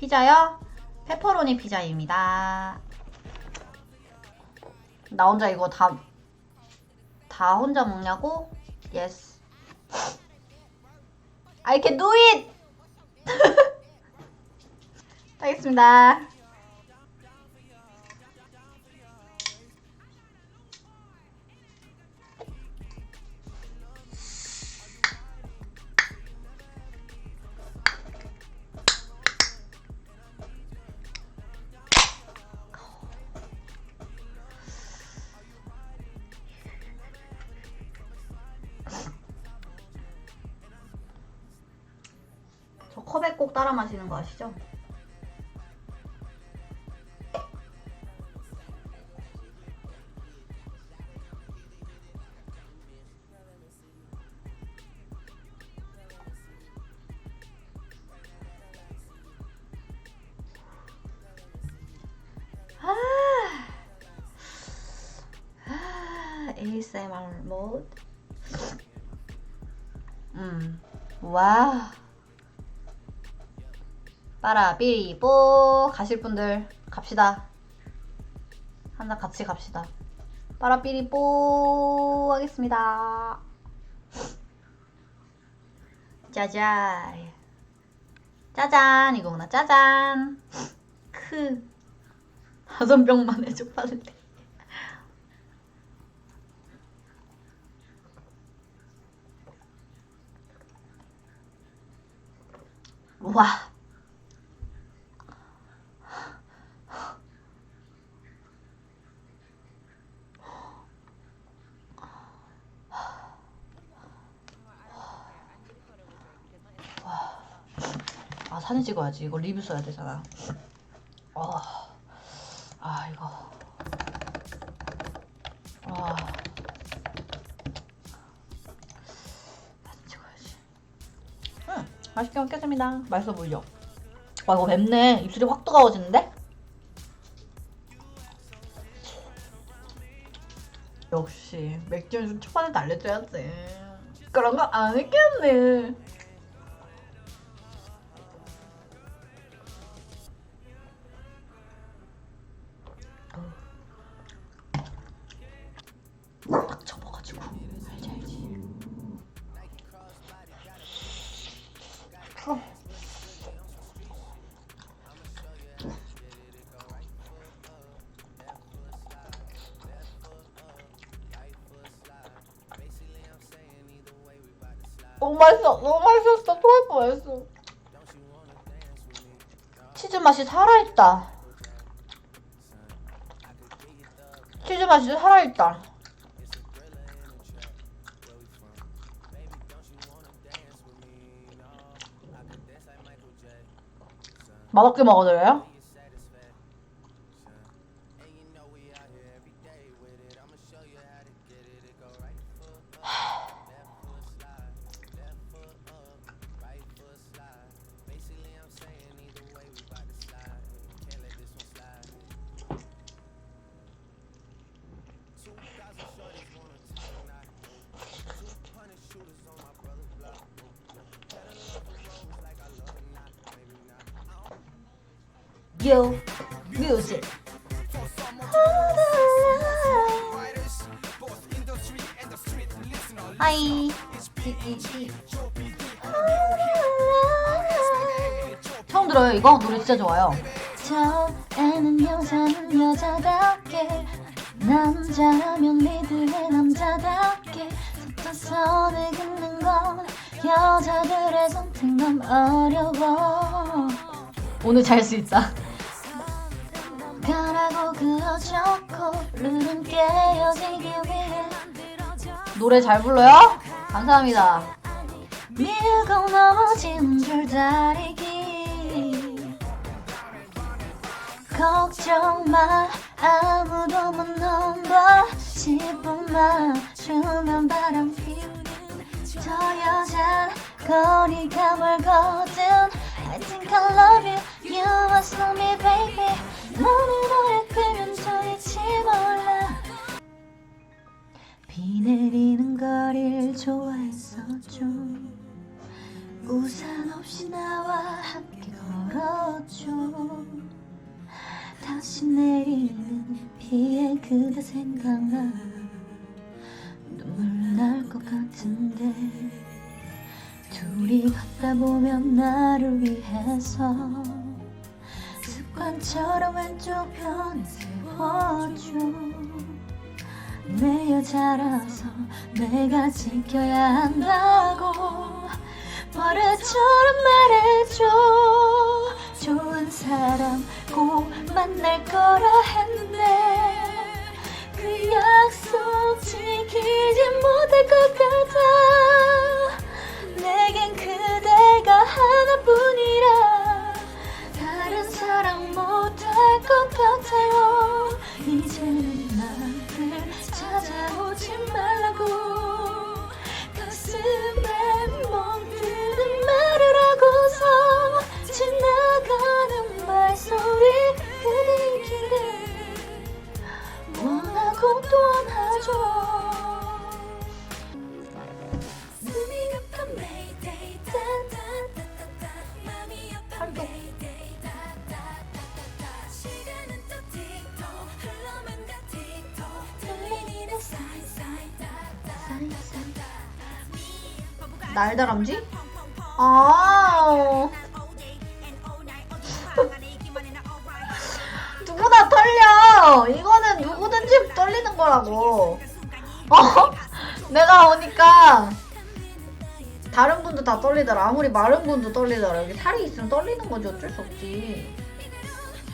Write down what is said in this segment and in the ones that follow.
피자요? 페퍼로니 피자입니다. 나 혼자 이거 다, 다 혼자 먹냐고? Yes. I can do it! 하겠습니다. 컵에 꼭 따라 마시는 거 아시죠? 빠라삐리뽀 가실 분들 갑시다. 한잔 같이 갑시다. 빠라삐리뽀 하겠습니다. 짜잔. 짜잔 이거구나 짜잔. 크. 다섯 병만 해줘 빨리. 와. 아 사진 찍어야지. 이거 리뷰 써야 되잖아. 어. 아 이거. 와. 사진 찍어야지. 응 맛있게 먹겠습니다. 맛있어 보이죠? 와 이거 맵네. 입술이 확 뜨거워지는데? 역시 맥주는 좀 초반에 달래줘야지. 그런 거 안 했겠네 너무 맛있어. 너무 맛있었어. 토할 뻔했어. 치즈 맛이 살아있다. 치즈 맛이 살아있다 맛없게 먹어드려요? Yo, music. 하이. 처음 들어요 이거 노래 진짜 좋아요. 처음에는 여자는 여자답게 남자라면 리드의 남자답게 섰던 선을 긋는 건 여자들의 선택만 어려워 오늘 잘 수 있다. 그어졌고 룰은 깨어지기 위해 노래 잘 불러요? 감사합니다. 밀고 넘어지는 줄다리기 걱정 마 아무도 못 넘봐 10분만 주면 바람 피우는 저 여잔 거리가 멀거든 I think I love You 눈물 날 것 같은데 둘이 걷다 보면 나를 위해서 습관처럼 왼쪽 편에 세워줘. 내 여자라서 내가 지켜야 한다고 버릇처럼 말해줘. 좋은 사람 꼭 만날 거라 했네. 그 약속 지키지 못할 것 같아. 내겐 그대가 하나뿐이라. 다른 사랑 못할 것 같아요. 이제는 나를 찾아오지 말라고. 가슴에 멍드는 말을 하고서 지나가는 말소리 그대 길을 원하고 또 원하죠 날다람쥐? 아 누구나 떨려. 이거는 누구든지 떨리는 거라고. 어? 내가 오니까 다른 분도 다 떨리더라. 아무리 마른 분도 떨리더라. 여기 살이 있으면 떨리는 거지. 어쩔 수 없지.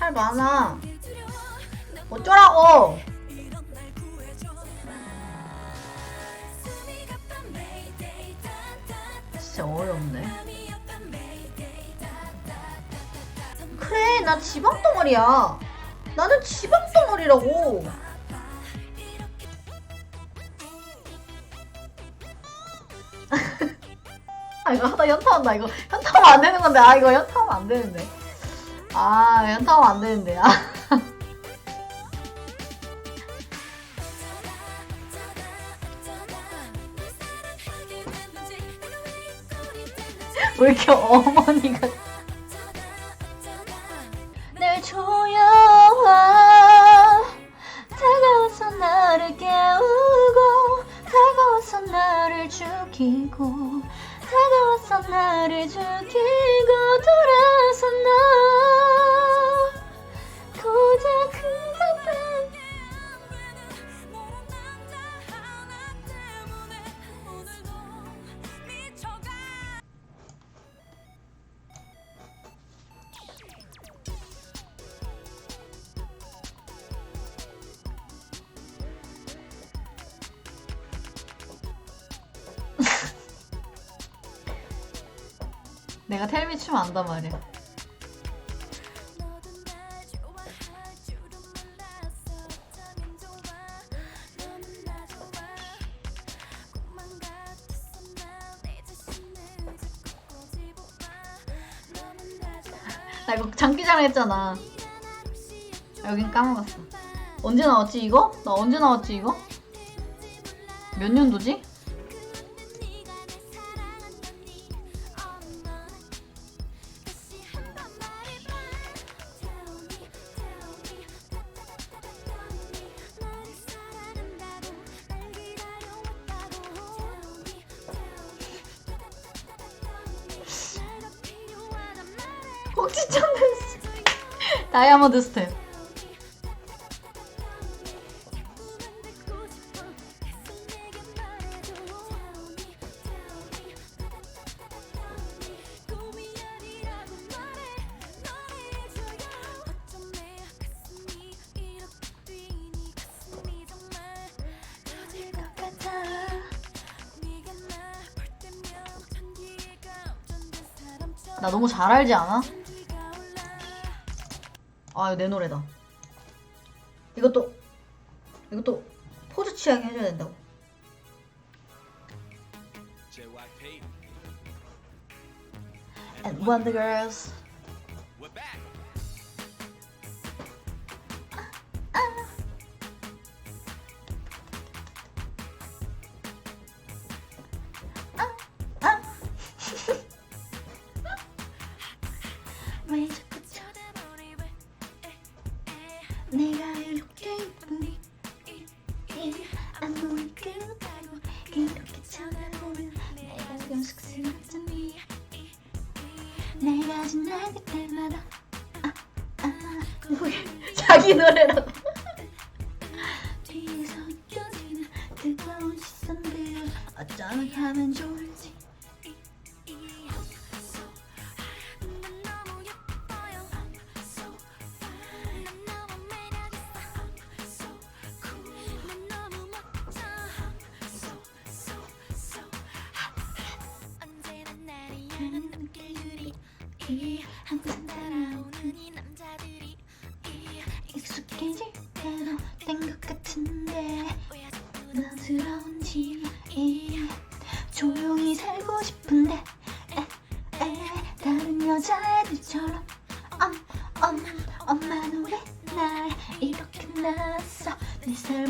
살 많아. 어쩌라고 진짜 어이없네. 그래 나 지방 덩어리야. 나는 지방 덩어리라고. 아 이거 하다 현타온다 이거. 현타하면 안 되는 건데. 아 이거 현타하면 안 되는데. 아 현타하면 안 되는데. 아 왜 이렇게 어머니가 늘 꾸 꼬집어봐 너는 나 좋아 나 이거 장기자랑 했잖아 여긴 까먹었어 언제 나왔지 이거? 나 언제 나왔지 이거? 몇 년도지? 면 전기에 감전된 사람처럼 나 너무 잘 알지 않아? 아 이거 내 노래다. 이것도 이것도 포즈 취하게 해줘야 된다고. JYP, And 내가 지날 그때마다 아, 자기 노래라고. 뒤에서 느껴지는 뜨거운 시선들 어쩌면 하면 좋을지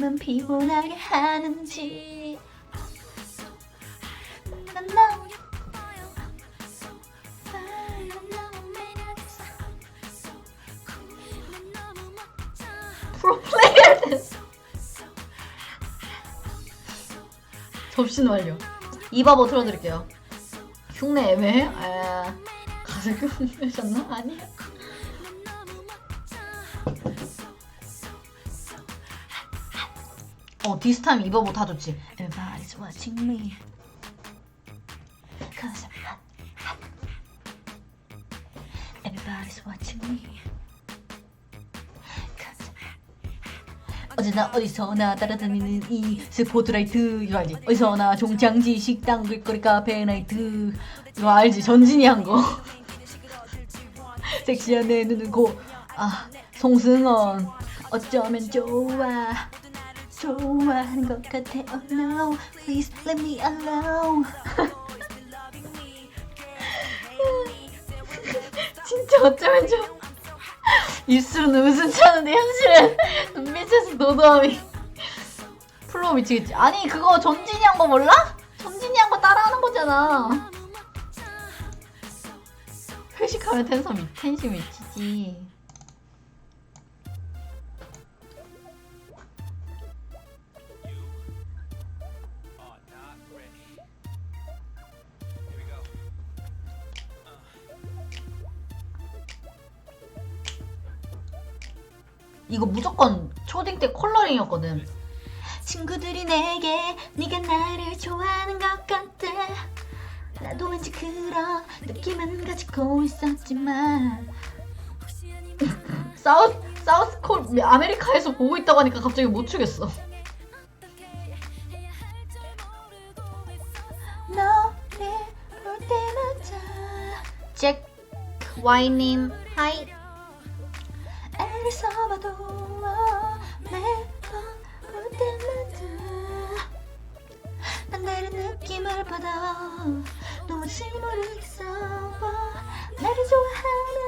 내 삶은 피곤하게 하는지 난 너무 프로플레이어. 접신 완료. 이바보 틀어드릴게요. 흉내 애매해? 아, 가사 흉내셨나? 아니야. 어, 디스타임 이바보 다 좋지. Everybody's watching me Cause I'm hot, hot Everybody's watching me 어제나 어디서나 따라다니는 이 스포트라이트 이거 알지? 어디서나 종창지 식당 길거리 카페 나이트 이거 알지? 전진이 한 거. 섹시한 내 눈은 고, 아, 송승헌. 어쩌면 좋아. 좋아하는 것 같아. Oh no, please let me alone. 진짜 어쩌면 좋아. 입술은 웃음 차는데 현실은 눈빛에서 도도함이. 플로우 미치겠지. 아니, 그거 전진이 한 거 몰라? 전진이 한 거 따라하는 거잖아. 회식하면 텐션 미, 텐션 미치지. 이거 무조건 초딩 때 컬러링이었거든. 친구들이 내게 네가 나를 좋아하는 것 같아 나도 왠지 그런 느낌은 가지고 있었지만 사우스 사우스 콜 아메리카에서 보고 있다고 하니까 갑자기 못 추겠어. 너를 볼 때마다 잭 와이님 하이. 받아 도무지 모르겠어 나를 좋아하는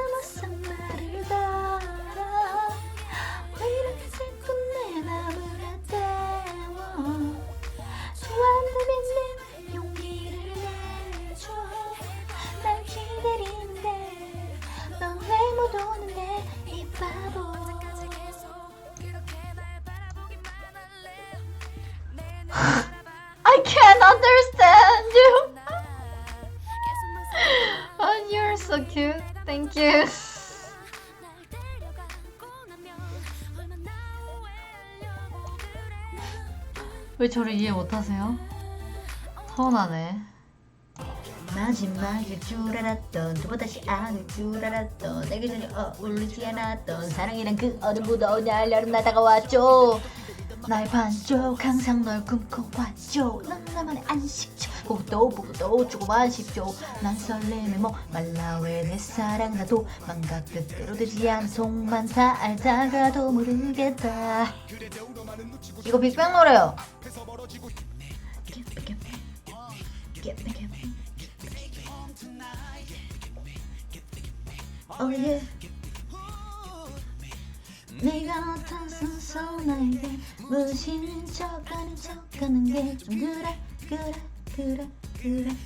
저를 이해 못하세요? 서운하네. 마지막일 줄 알았던 또다시 안을 줄 알았던 내게 전혀 어울리지 않았던 사랑이란 그 어둠보다 날 여름 다가왔죠 나의 반쪽 항상 널 꿈꿔 왔죠. 넌 나만의 안식처. 보고 또 보고 또 조금만 쉽죠 난 설렘에 뭐 말라 왜 내 사랑 나도 망각 뜻대로 되지 않은 속만 살다가도 모르겠다. 이거 빅뱅 노래요. Oh yeah. 내가 어떠서 나에게 무시는 척하는 척하는 게 좀 그래 그래 그래 그래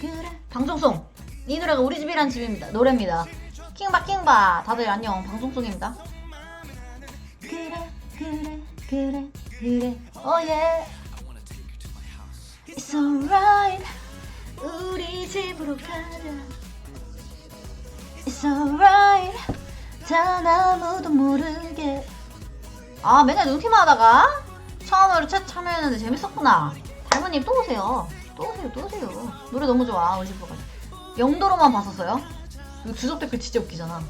그래 방송송. 이 노래가 우리 집이란 집입니다. 노래입니다. 킹바 킹바. 다들 안녕. 방송송입니다. 그래 그래 그래 그래 오예 It's alright 우리 집으로 가자 It's alright 단 아무도 모르게. 아 맨날 눈팅만 하다가 처음으로 챗 참여했는데 재밌었구나. 달모님 또 오세요. 또 오세요 또 오세요. 노래 너무 좋아 우리 집으로 가자 영도로만 봤었어요? 이거 주석 댓글 진짜 웃기잖아.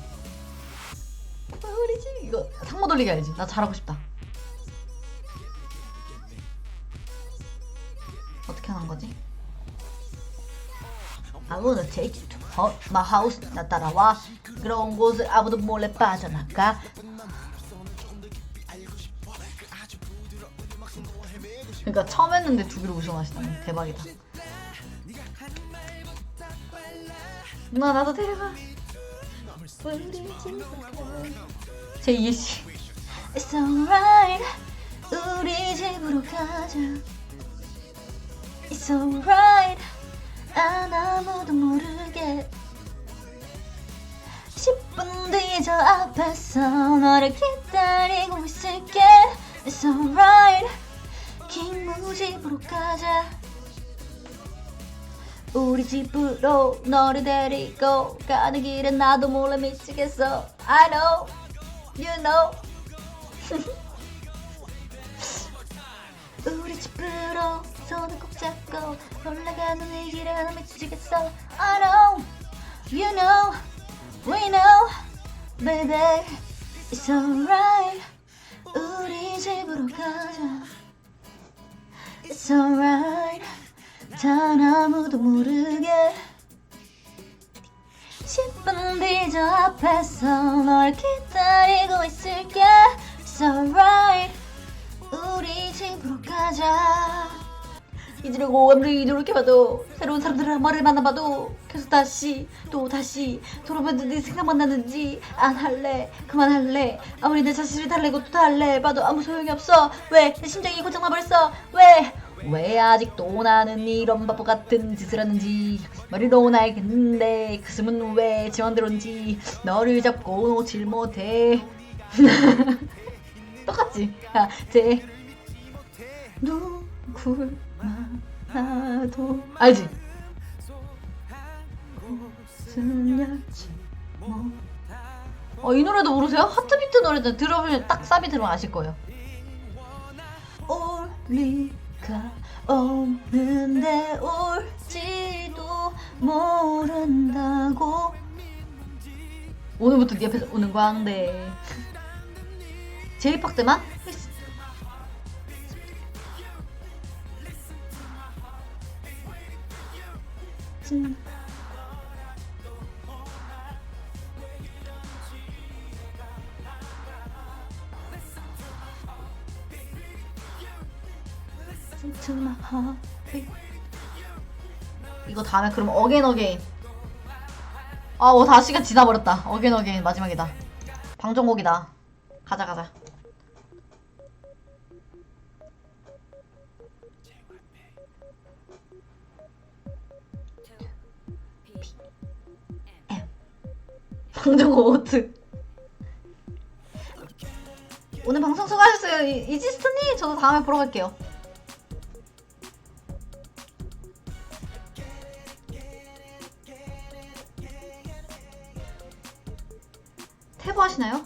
우리 집 이거 상모 돌리기 알지? 나 잘하고 싶다. 어떻게 하는 거지? Wanna take house 나 따라와 그런 곳을 아무도 몰래 빠져나가 그러니까 처음 했는데 두 개를 우승하시다니 대박이다. 누나 나도 데려가. 제 이해 씨. It's alright 우리 집으로 가자 It's alright 안 아무도 모르게. 10분 뒤에 저 앞에서 너를 기다리고 있을게. It's alright. 김무 집으로 가자. 우리 집으로 너를 데리고 가는 길에 나도 몰래 미치겠어. I know. You know. 우리 집으로 손을 꼭 잡고 올라가는 이 길에 나 미치겠어. I know You know We know Baby It's alright. 우리 집으로 가자. It's alright. 단 아무도 모르게. 10분 뒤 저 앞에서 널 기다리고 있을게. It's alright. 우리 집으로 가자 이들고 아무리 노력해봐도 새로운 사람들이랑 머리를 만나봐도 계속 다시 또 다시 돌아봐도 네 생각만 나는지 안 할래 그만할래. 아무리 내 자신을 달래고 또 달래 봐도 아무 소용이 없어. 왜? 내 심장이 고장나버렸어. 왜? 왜 아직도 나는 이런 바보 같은 짓을 하는지. 머리로 알겠는데 가슴은 왜 지만대로인지. 너를 잡고 놓질 못해. 똑같지? 아, 제 누굴 만나도 알지? 어, 이 노래도 모르세요? 하트비트 노래도 들어보면 딱 사비 들으면 아실 거예요. 올 리가 없는데 올지도 모른다고 오늘부터 네 앞에서 오는 광대 제이팍 때만? My heart. 이거 다음에 그럼 어게인 어게인 아, 어, 다 시간 지나버렸다. 어게인 어게인 마지막이다. 방종곡이다. 가자 가자. 방종곡 오트. 오늘 방송 수고하셨어요. 이- 이지스트님, 저도 다음에 보러 갈게요. 태보 하시나요?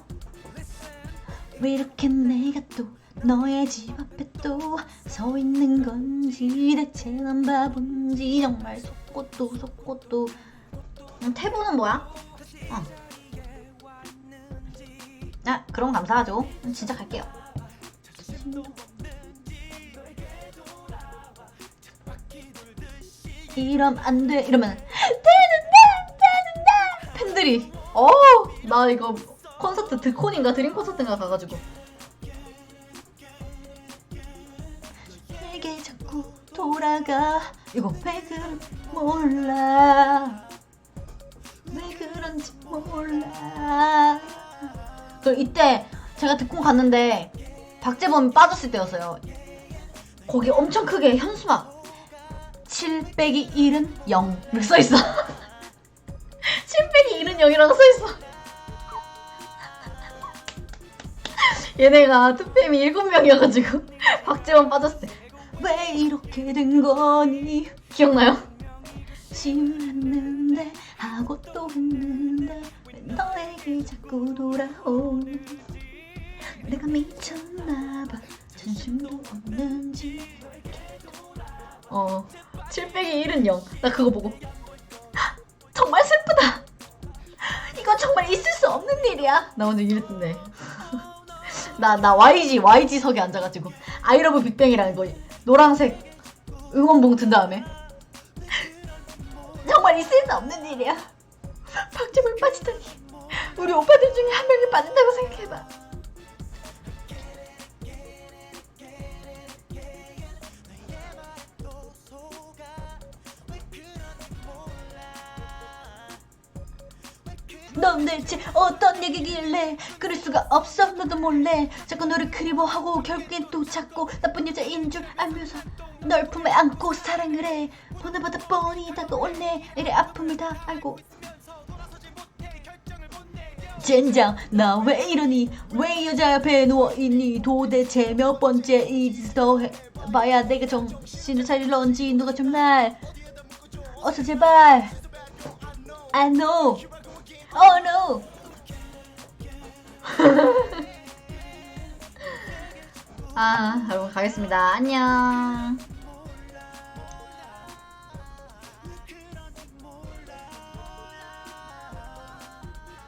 왜 이렇게 내가 또 너의 집 앞에 또 서 있는 건지 대체 난 바본지 정말 속고 또 속고 또 음, 태보는 뭐야? 어. 아 그럼 감사하죠. 음, 진짜 갈게요. 이러면 안 돼. 이러면 되는데 되는데. 팬들이. 어 나 이거 콘서트 드콘인가 드림 콘서트인가 가가지고. 내게 자꾸 돌아가. 이거 왜 그런 몰라 그 이때 제가 듣고 갔는데 박재범이 빠졌을 때였어요. 거기 엄청 크게 현수막 7 빼기 1은 0을 써있어. 7 빼기 1은 0이라고 써있어. 얘네가 투팸이 일곱 명이어가지고 박재원 빠졌을 때 왜 이렇게 된 거니? 기억나요? 심했는데 하고 또 했는데 왜 너에게 자꾸 돌아오니 내가 미쳤나봐 전심도 없는지 어, 7 빼기 1은 0. 나 그거 보고. 헉, 정말 슬프다. 이건 정말 있을 수 없는 일이야. 나 오늘 이랬던데. 나, 나 YG, YG석에 앉아가지고. 아이러브 빅뱅이라는 거, 노란색 응원봉 든 다음에. 정말 있을 수 없는 일이야. 박재물 빠지다니. 우리 오빠들 중에 한 명이 빠진다고 생각해봐. 넌 대체 어떤 얘기길래 그럴 수가 없어? 너도 몰래 자꾸 너를 그리워하고 결국엔 또 찾고 나쁜 여자인 줄 알면서 널 품에 안고 사랑을 해. 보나마다 뻔히 다가올래. 이래 아픔을 다. 알고 젠장 나 왜 이러니? 왜 여자 옆에 누워있니? 도대체 몇 번째 이 짓을 더 해봐야 내가 정신을 차릴런지 누가 좀 날 어서 제발. I know. Oh 아, 여러분 가겠습니다. 안녕.